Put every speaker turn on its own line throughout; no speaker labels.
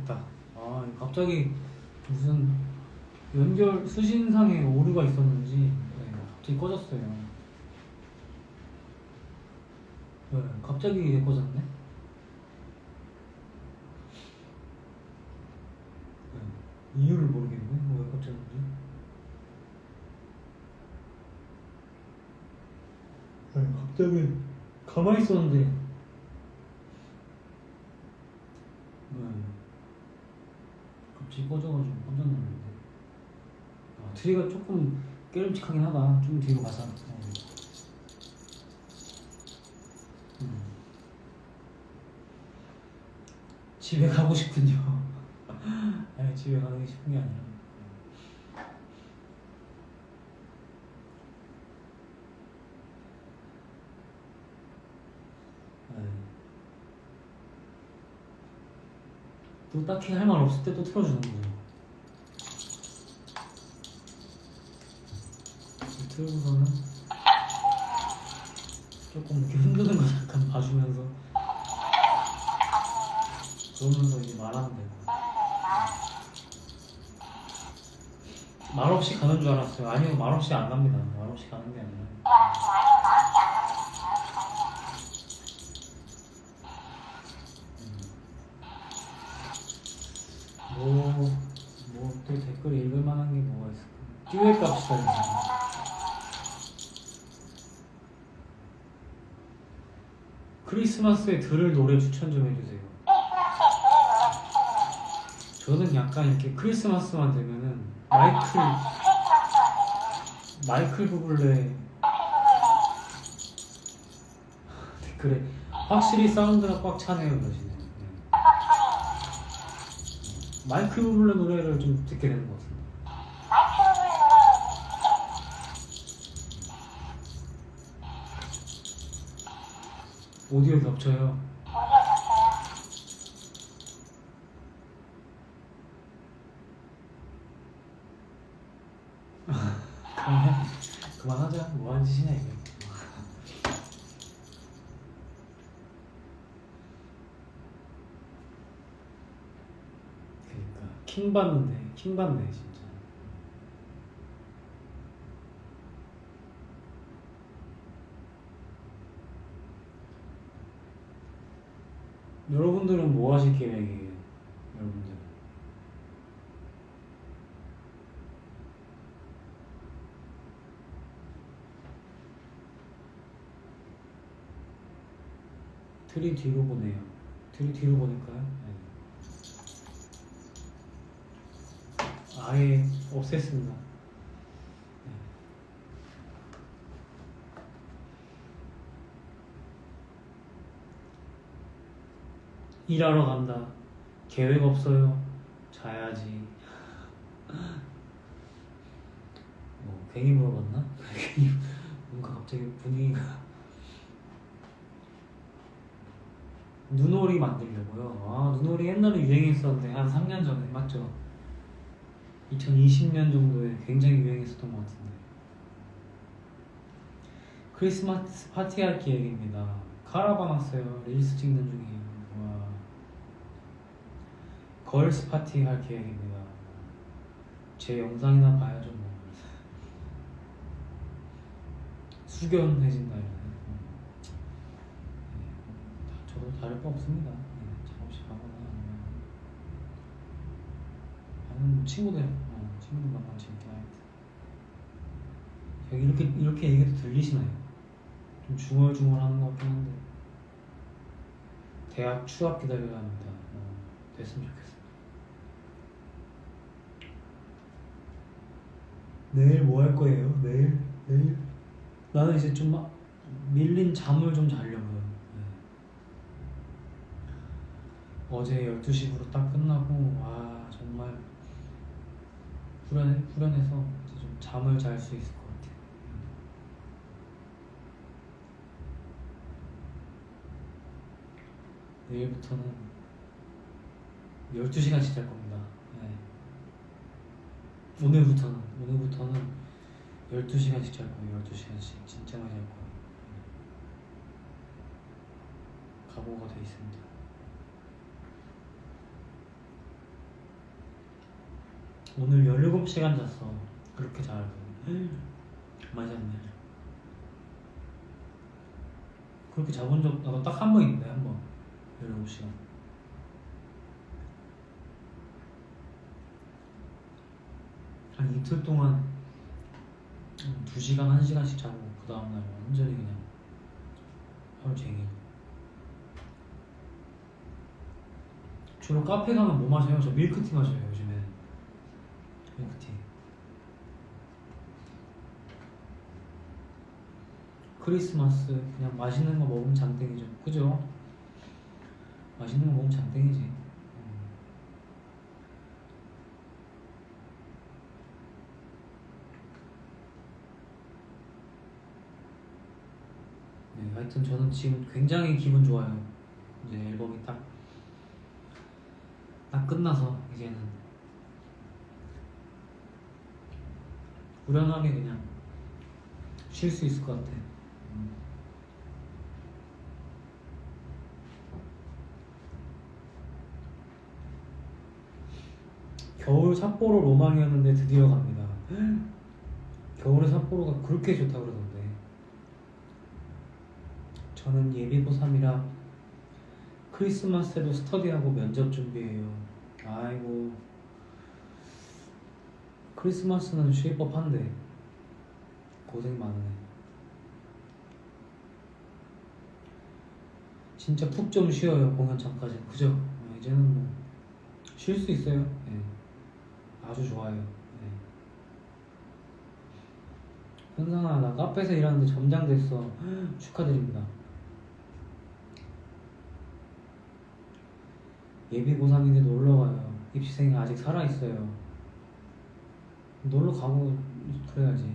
됐다. 아 갑자기 무슨 연결 수신상에 오류가 있었는지 네, 갑자기 꺼졌어요. 네, 갑자기 꺼졌네. 네, 이유를 모르겠네. 왜 꺼졌는지. 네, 갑자기 가만히 있었는데. 네. 갑자기 꺼져가지고 깜짝 놀랐는데. 아, 트리가 조금 깨름직하긴 하다. 좀 뒤로 가서. 어. 음. 집에 가고 싶군요. 아니 집에 가고 싶은 게 아니라. 네. 또 딱히 할 말 없을 때 또 틀어주는 거죠. 틀고서는 조금 이렇게 흔드는 거 잠깐 봐주면서 그러면서 이제 말하면 되고 말 없이 가는 줄 알았어요. 아니요 말 없이 안 갑니다. 말 없이 가는 게 아니라 뭐, 뭐또 댓글 읽을 만한 게 뭐가 있을까? 듀엣 값이다. 이거. 크리스마스에 들을 노래 추천 좀 해주세요. 저는 약간 이렇게 크리스마스만 되면은 마이클 마이클 부블레 댓글에 확실히 사운드가 꽉 차네요 그러시네요. 네. 마이클 부블레 노래를 좀 듣게 되는 것 같습 오디오 겹쳐요. 그만 그만하자. 뭐 하는 짓이냐 이게. 그러니까 킹 받네, 킹 받네 진짜. 여러분들은 뭐 하실 계획이에요? 여러분들. 트리 뒤로 보내요. 트리 뒤로 보낼까요? 네. 아예 없앴습니다. 일하러 간다. 계획 없어요. 자야지. 뭐 괜히 물어봤나? 괜히 뭔가 갑자기 분위기가 눈오리 만들려고요. 아 눈오리 옛날에 유행했었는데 한 3년 전에 맞죠? 2020년 정도에 굉장히 유행했었던 것 같은데 크리스마스 파티 할 계획입니다. 카라반 왔어요. 릴스 찍는 중이에요. 와. 걸스 파티 할 계획입니다. 제 영상이나 봐야죠 뭐. 수견해진다. 음. 네, 저도 다를 바 없습니다. 네, 작업실 가거나 아니면 아니면 뭐 친구들, 어, 친구들 만나면 재밌게 하겠다. 이렇게 이렇게 얘기도 들리시나요? 좀 중얼중얼하는 것 같긴 한데 대학 추합 기다려야 합니다. 어, 됐으면 좋겠습니다. 내일 뭐 할 거예요? 내일 내일 나는 이제 좀 막 밀린 잠을 좀 자려고요. 네. 어제 12시부로 딱 끝나고 와 정말 후련해서 이제 좀 잠을 잘 수 있을 것 같아요. 내일부터는 12시간씩 잘 겁니다. 네. 오늘부터는 오늘부터는 12시간씩 잘 거예요. 12시간씩 진짜 많이 잘 거예요. 네. 각오가 돼 있습니다. 오늘 17시간 잤어. 그렇게 잘. 많이 잤네. 그렇게 자본 적, 나도 딱 한 번 있는데, 한 번. 17시간. 한 이틀 동안 2시간, 1시간씩 자고, 그 다음 날 완전히 그냥 하루 종일. 주로 카페 가면 뭐 마셔요? 저 밀크티 마셔요, 요즘에. 밀크티. 크리스마스 그냥 맛있는 거 먹으면 장땡이죠. 그죠? 맛있는 거 먹으면 장땡이지. 음. 네, 하여튼 저는 지금 굉장히 기분 좋아요. 이제 앨범이 딱, 딱 끝나서 이제는 후련하게 그냥 쉴 수 있을 것 같아. 음. 겨울 삿포로 로망이었는데 드디어 갑니다. 겨울에 삿포로가 그렇게 좋다 그러던데. 저는 예비 고3이라 크리스마스에도 스터디하고 면접 준비해요. 아이고. 크리스마스는 쉴 법한데. 고생 많으네. 진짜 푹 좀 쉬어요 공연 전까지 그죠? 어, 이제는 뭐 쉴 수 있어요. 예. 아주 좋아요. 예. 현상아 나 카페에서 일하는데 점장 됐어. 축하드립니다. 예비 고3인데 놀러 가요. 입시생이 아직 살아 있어요. 놀러 가고 그래야지.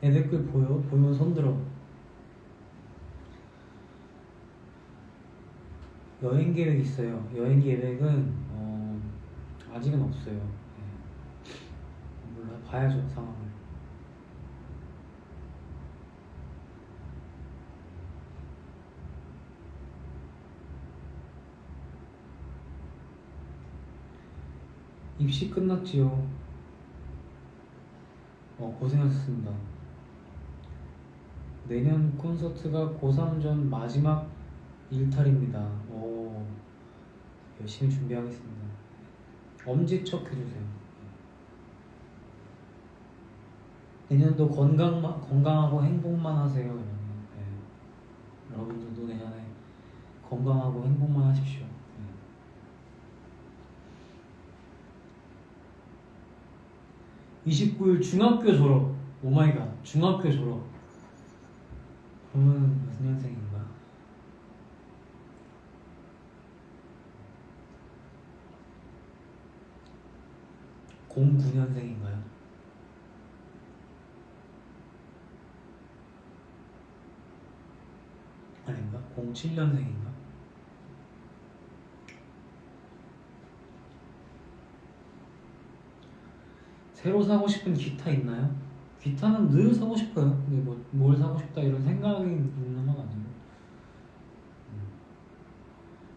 내 댓글 보여? 보면 손들어. 여행 계획 있어요. 여행 계획은 어, 아직은 없어요. 네. 몰라 봐야죠 상황을. 입시 끝났지요. 어, 고생하셨습니다. 내년 콘서트가 고3 전 마지막 일탈입니다. 오, 열심히 준비하겠습니다. 엄지척 해주세요. 내년도 건강만, 건강하고 행복만 하세요. 네. 여러분들도 내년에 건강하고 행복만 하십시오. 네. 29일 중학교 졸업. 오마이갓. 중학교 졸업. 그러면 무슨 년생인가? (09년생인가요) 아닌가? (07년생인가) 새로 사고 싶은 기타 있나요? 기타는 늘 사고 싶어요. 근데 뭐 뭘 사고 싶다 이런 생각이 있는 건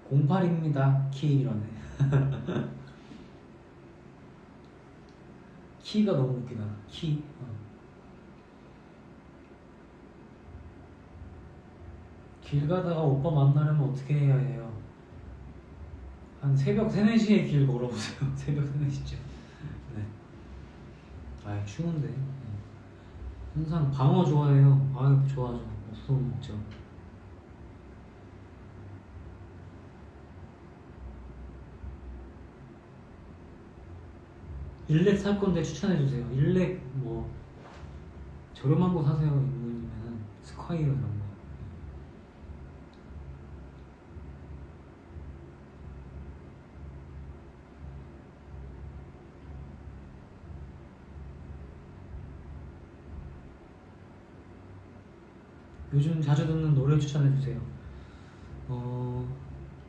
아니고. 08입니다. 키 이러네. 키가 너무 웃기다. 키. 어. 길 가다가 오빠 만나려면 어떻게 해야 해요? 한 새벽 3, 4시에 길 걸어보세요. 새벽 3, 4시쯤. 네. 아 추운데. 항상 방어 좋아해요. 아유 좋아하죠. 없으면 먹죠. 일렉 살 건데 추천해 주세요. 일렉 뭐 저렴한 거 사세요. 이분이면은 스콰이어 이런 거. 요즘 자주 듣는 노래 추천해 주세요. 어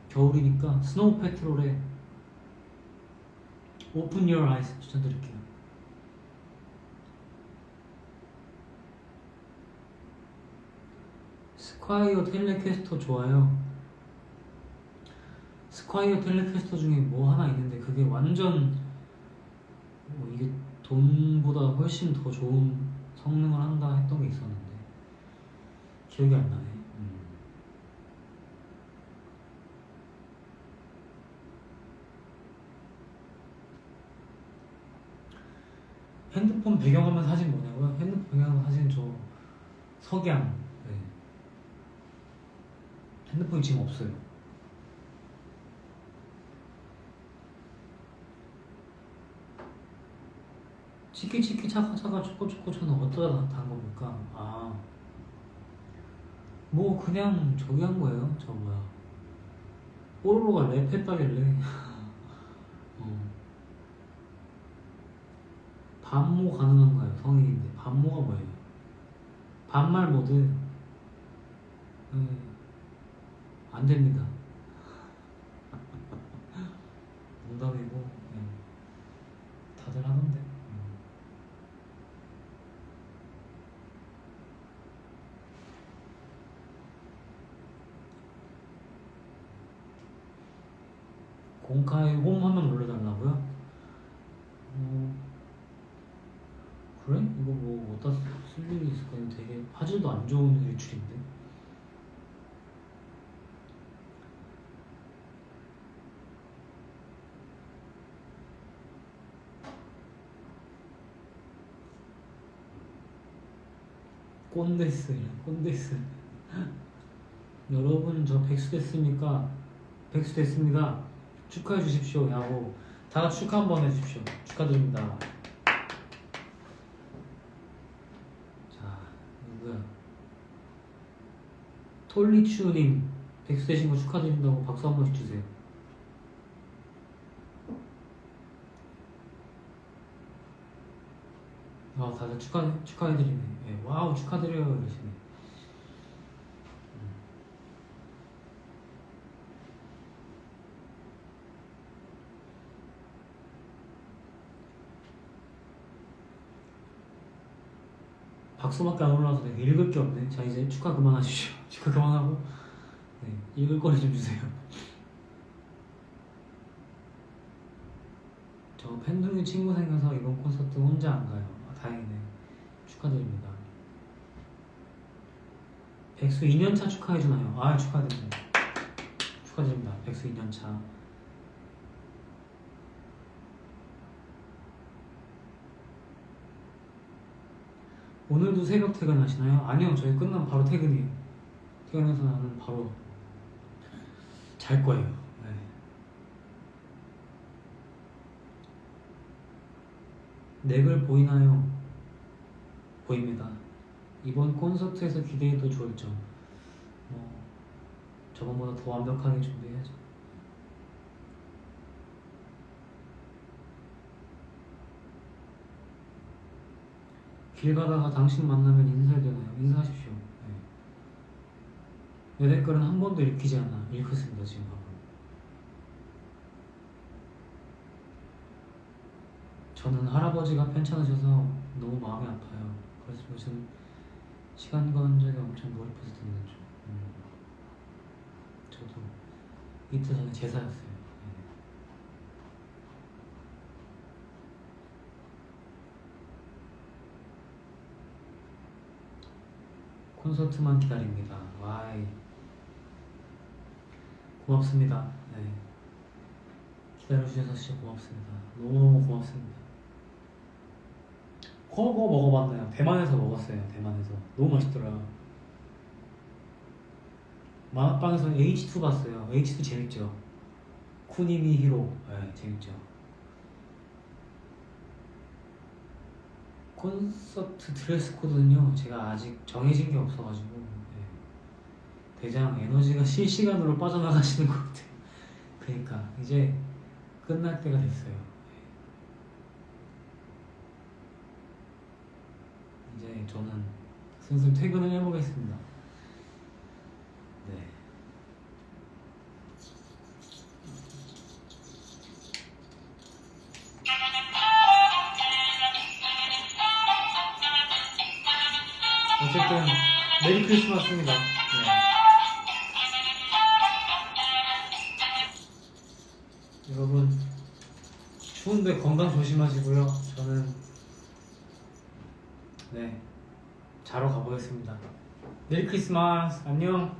겨울이니까 스노우 패트롤의 Open Your Eyes 추천드릴게요. 스콰이어 텔레캐스터 좋아요. 스콰이어 텔레캐스터 중에 뭐 하나 있는데 그게 완전 뭐 이게 돈보다 훨씬 더 좋은 성능을 한다 했던 게 있었는데 기억이 안 나네. 음. 핸드폰 배경화면 사진 뭐냐고요? 핸드폰 배경화면 사진 저 석양. 네. 핸드폰이 지금 없어요. 치키 치키 차카 차카 초코 초코 초는 어쩌다 단 겁니까? 아, 뭐 그냥 저기 한 거예요. 저 뭐야? 뽀로로가 랩했다길래. 어. 반모 가능한 거예요. 성인인데 반모가 뭐예요? 반말 모드. 네. 안 됩니다. 농담이고 네. 다들 하던데. 음. 공카의 홈 화면 올려달라고요? 어, 그래? 이거 뭐 어디다 쓸 일 이거 되게 화질도 안 좋은 유출인데. 꼰대스, 꼰대스. 여러분 저 백수 됐습니까? 백수 됐습니다. 축하해 주십시오, 야호. 다 축하 한번 해주십시오. 축하드립니다. 자, 누구야? 톨리추님 백수 되신 거 축하드린다고 박수 한 번씩 주세요. 아, 다들 축하 축하해드리네. 예, 와우 축하드려요 이러시네. 박수밖에 안 올라와서 내가 읽을 게 없네. 자 이제 축하 그만하십시오. 축하 그만하고 네, 읽을 거리 좀 주세요. 저 팬둥이 친구 생겨서 이번 콘서트 혼자 안 가요. 아, 다행이네. 축하드립니다. 백수 2년차 축하해주나요? 아 축하드립니다. 축하드립니다. 백수 2년차. 오늘도 새벽 퇴근하시나요? 아니요, 저희 끝나면 바로 퇴근이에요. 퇴근해서 나는 바로 잘 거예요. 네. 넥을 보이나요? 보입니다. 이번 콘서트에서 기대해도 좋을 점. 뭐, 저번보다 더 완벽하게 준비해야죠. 길 가다가 당신 만나면 인사되나요? 인사하십시오. 네. 내 댓글은 한 번도 읽히지 않아. 읽혔습니다, 지금 방금. 저는 할아버지가 편찮으셔서 너무 마음이 아파요. 그래서 요즘 시간 관적에 엄청 몰입해서 듣는 중. 음. 저도 이틀 전에 제사였어요. 네. 콘서트만 기다립니다. 와이. 고맙습니다. 네. 기다려주셔서 진짜 고맙습니다. 너무너무 고맙습니다. 커거 먹어봤나요? 대만에서 먹었어요. 대만에서 너무 맛있더라. 만화방에서 H2 봤어요. H2 재밌죠. 쿠니미 히로, 네, 재밌죠. 콘서트 드레스 코드는요, 제가 아직 정해진 게 없어가지고 네. 대장 에너지가 실시간으로 빠져나가시는 것 같아요. 그러니까 이제 끝날 때가 됐어요. 이제 저는 슬슬 퇴근을 해보겠습니다. 어쨌든 메리 크리스마스입니다. 네. 여러분 추운데 건강 조심하시고요. 저는 네 자러 가보겠습니다. 메리 크리스마스 안녕.